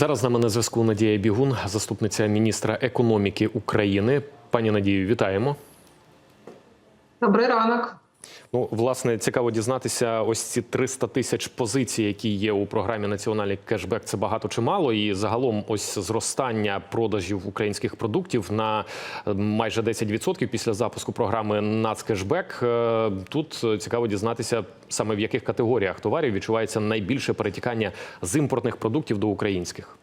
Зараз з нами на зв'язку Надія Бігун, заступниця міністра економіки України. Пані Надію, вітаємо. Добрий ранок. Ну, власне, цікаво дізнатися, ось ці 300 тисяч позицій, які є у програмі Національний кешбек. Це багато чи мало, і загалом ось зростання продажів українських продуктів на е, майже 10% після запуску програми Нацкешбек. Е, Тут цікаво дізнатися саме в яких категоріях товарів відчувається найбільше перетікання з імпортних продуктів до українських.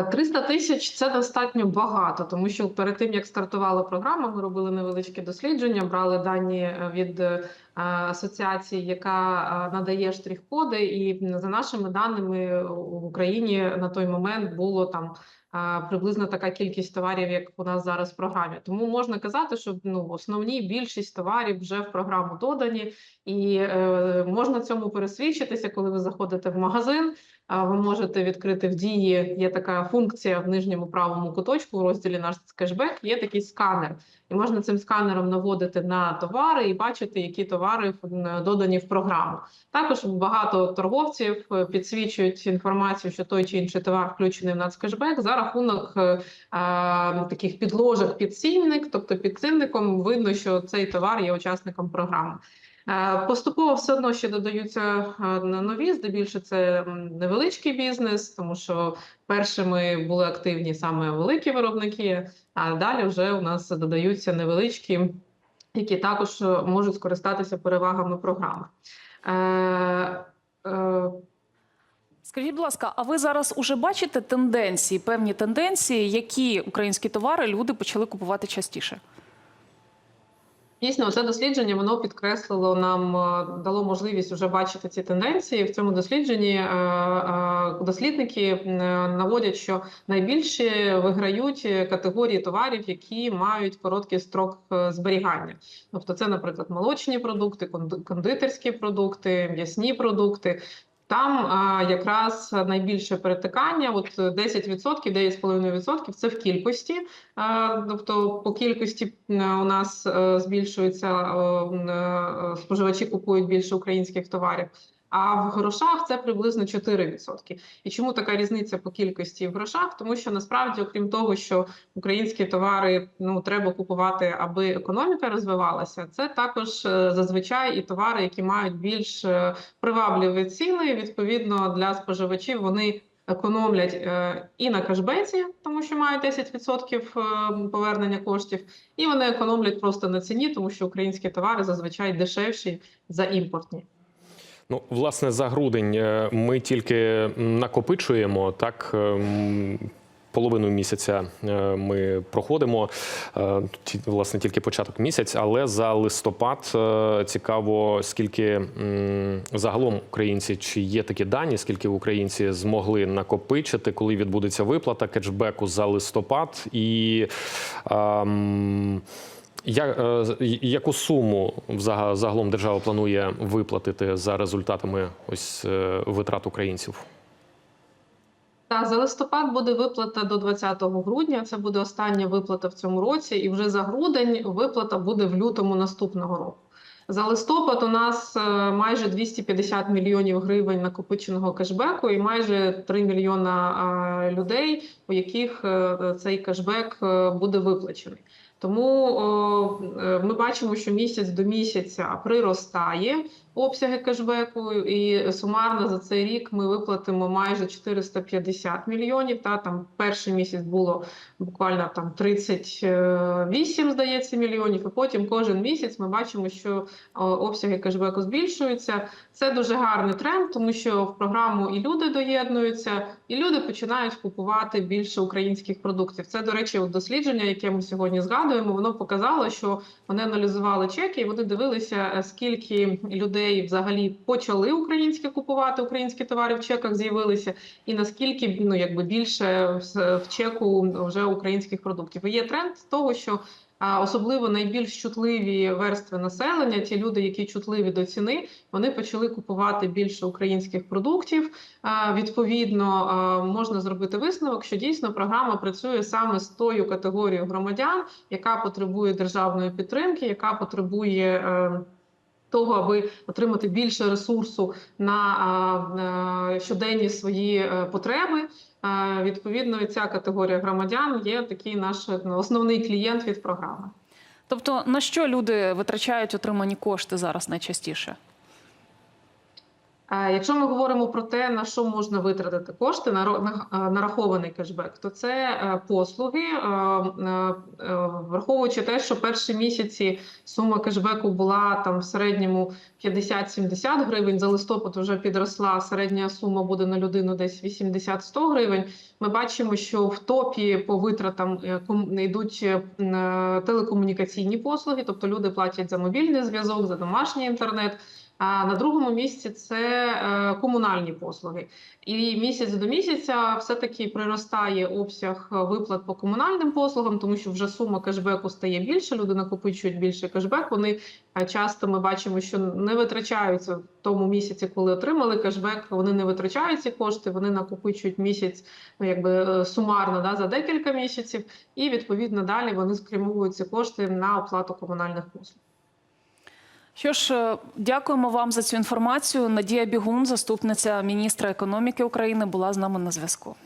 Е, 300 тисяч це достатньо багато, тому що перед тим як стартувала програма, ми робили невеличке дослідження, брали дані е, від е, асоціації, яка надає штрих-коди, і за нашими даними в Україні на той момент було там. Приблизно така кількість товарів, як у нас зараз в програмі. Тому можна казати, що ну основні більшість товарів вже в програму додані, і е, можна цьому пересвідчитися, коли ви заходите в магазин. Ви можете відкрити в дії. Є така функція в нижньому правому куточку в розділі наш кешбек. Є такий сканер, і можна цим сканером наводити на товари і бачити, які товари м, додані в програму. Також багато торговців е, підсвічують інформацію, що той чи інший товар включений в нацкешбек за рахунок е, е, таких підложок під цінник, тобто під цінником видно, що цей товар є учасником програми. Е, Поступово все одно ще додаються е, нові, здебільшого це невеличкий бізнес, тому що першими були активні саме великі виробники, а далі вже у нас додаються невеличкі, які також е, можуть скористатися перевагами програми. Скажіть, будь ласка, а ви зараз уже бачите тенденції, певні тенденції, які українські товари люди почали купувати частіше? Дійсно, це дослідження воно підкреслило нам, е, дало можливість вже бачити ці тенденції. В цьому дослідженні е, е, дослідники наводять, що найбільше виграють категорії товарів, які мають короткий строк зберігання. Тобто, це, наприклад, молочні продукти, конди- кондитерські продукти, м'ясні продукти. Там а, якраз найбільше перетикання, от 10%, 9,5% це в кількості. А, тобто по кількості у нас е, збільшується, е, е, споживачі купують більше українських товарів. А в грошах це приблизно 4%. І чому така різниця по кількості в грошах? Тому що насправді, окрім того, що українські товари ну треба купувати, аби економіка розвивалася, це також е, зазвичай і товари, які мають більш е, привабливі ціни. Відповідно для споживачів вони економлять е, і на кешбеці, тому що мають 10% е, повернення коштів, і вони економлять просто на ціні, тому що українські товари зазвичай дешевші за імпортні. Ну, власне, за грудень е, ми тільки накопичуємо так. ем, Половину місяця е, ми проходимо е, власне тільки початок місяць, але за листопад е, цікаво, скільки загалом українці чи є такі дані, скільки українці змогли накопичити, коли відбудеться виплата кетчбеку за листопад, і я, е, яку суму загалом держава планує виплатити за результатами ось е, витрат українців? Та за листопад буде виплата до 20 грудня. Це буде остання виплата в цьому році, і вже за грудень виплата буде в лютому наступного року. За листопад у нас е, майже 250 мільйонів гривень накопиченого кешбеку, і майже 3 мільйона людей, у яких цей кешбек буде виплачений. Тому о, е, ми бачимо, що місяць до місяця приростає обсяги кешбеку, і сумарно за цей рік ми виплатимо майже 450 мільйонів. Та там перший місяць було буквально там 38, здається, мільйонів. І потім кожен місяць ми бачимо, що обсяги кешбеку збільшуються. Це дуже гарний тренд, тому що в програму і люди доєднуються, і люди починають купувати більше українських продуктів. Це, до речі, дослідження, яке ми сьогодні згадуємо, воно показало, що вони аналізували чеки, і вони дивилися, е, скільки людей взагалі почали українське купувати, українські товари в чеках з'явилися, і наскільки ну якби більше в чеку вже українських продуктів. І є тренд того, що особливо найбільш чутливі верстви населення, ті люди, які чутливі до ціни, вони почали купувати більше українських продуктів. Відповідно, можна зробити висновок, що дійсно програма працює саме з тою категорією громадян, яка потребує державної підтримки, яка потребує. е, того, аби отримати більше ресурсу на а, щоденні свої е, потреби. Е, Відповідно, ця категорія громадян є такий наш ну, основний клієнт від програми. Тобто на що люди витрачають отримані кошти зараз найчастіше? Якщо ми говоримо про те, на що можна витратити кошти, на е, нарахований кешбек, то це е, послуги, е, враховуючи те, що перші місяці сума кешбеку була там в середньому 50-70 гривень, за листопад вже підросла, середня сума буде на людину десь 80-100 гривень. Ми бачимо, що в топі по витратам йдуть телекомунікаційні послуги, тобто люди платять за мобільний зв'язок, за домашній інтернет. А на другому місці це е, комунальні послуги. І місяць до місяця все-таки приростає обсяг виплат по комунальним послугам, тому що вже сума кешбеку стає більше, люди накопичують більше кешбек. Вони е, часто ми бачимо, що не витрачаються в тому місяці, коли отримали кешбек. Вони не витрачають ці кошти, вони накопичують місяць, ну якби е, сумарно да, за декілька місяців, і відповідно далі вони спрямовують ці кошти на оплату комунальних послуг. Що ж, е, дякуємо вам за цю інформацію. Надія Бігун, заступниця міністра економіки України, була з нами на зв'язку.